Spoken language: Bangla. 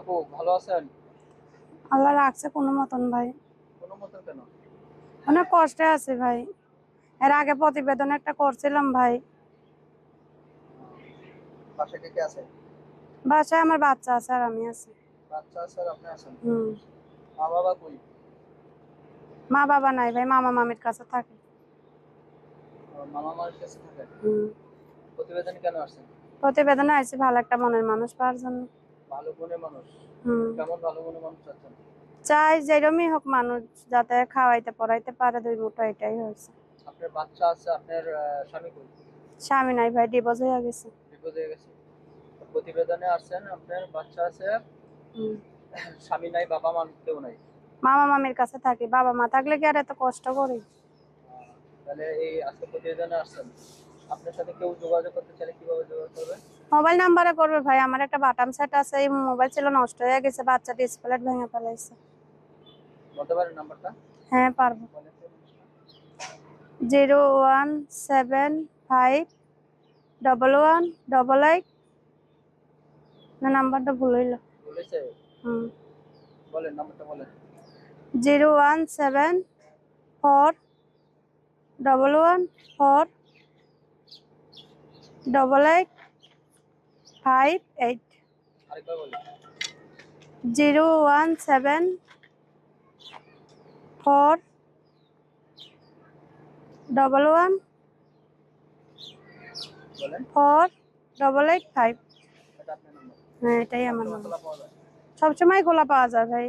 আপু ভালো আছেন? আল্লাহ রাখছে কোনো মতন ভাই। কোনো মতো কেন? অনেক কষ্টে আছে ভাই। এর আগে প্রতিবেদন একটা করছিলাম ভাই। পাশে কে কে আছে? বাসায় আমার বাচ্চা আছে আর আমি আছি। বাচ্চা আছে আর আপনি আছেন? হুম। মা বাবা কই? মা বাবা নাই ভাই মামা মামির কাছে থাকে। মামা মার কাছে থাকেন হুম। প্রতিবেদন কেন আসছেন? প্রতিবেদনে আইছি ভালো একটা মনের মানুষ পাওয়ার জন্য। ভালো গুণের মানুষ কেমন ভালো গুণের মানুষ আছেন চাই যেরমই হোক মানুষ যাতে খাওয়াইতে পড়াইতে পারে দুই মুঠো এটাই হয়েছে। আপনার বাচ্চা আছে আপনার স্বামী কই? স্বামী নাই ভাই ডিভোর্স হয়ে গেছে। হয়ে প্রতিবেদনে আসছেন আপনার বাচ্চা আছে হুম। স্বামী নাই বাবা মা কেউ নাই। মামা মামির কাছে থাকি বাবা মা থাকলে কি আর এত কষ্ট করি? তাহলে এই আজকে প্রতিবেদনে আসছেন। আপনার সাথে কেউ যোগাযোগ করতে চাইলে কীভাবে যোগাযোগ করবে মোবাইল নাম্বারে করবে ভাই আমার একটা বাটাম সেট আছে এই মোবাইল ছিল নষ্ট হয়ে গেছে বাচ্চা ডিসপ্লে ভেঙে ফেলাইছে নাম্বারটা হ্যাঁ পারব। Zero one seven five double one double eight না নাম্বারটা ভুল হইল। হুম। বলেন নাম্বারটা বলেন zero one seven four double one four double eight five eight zero one seven four double one four double eight five হ্যাঁ এটাই আমার নাম্বার সবসময় খোলা পাওয়া যায় ভাই।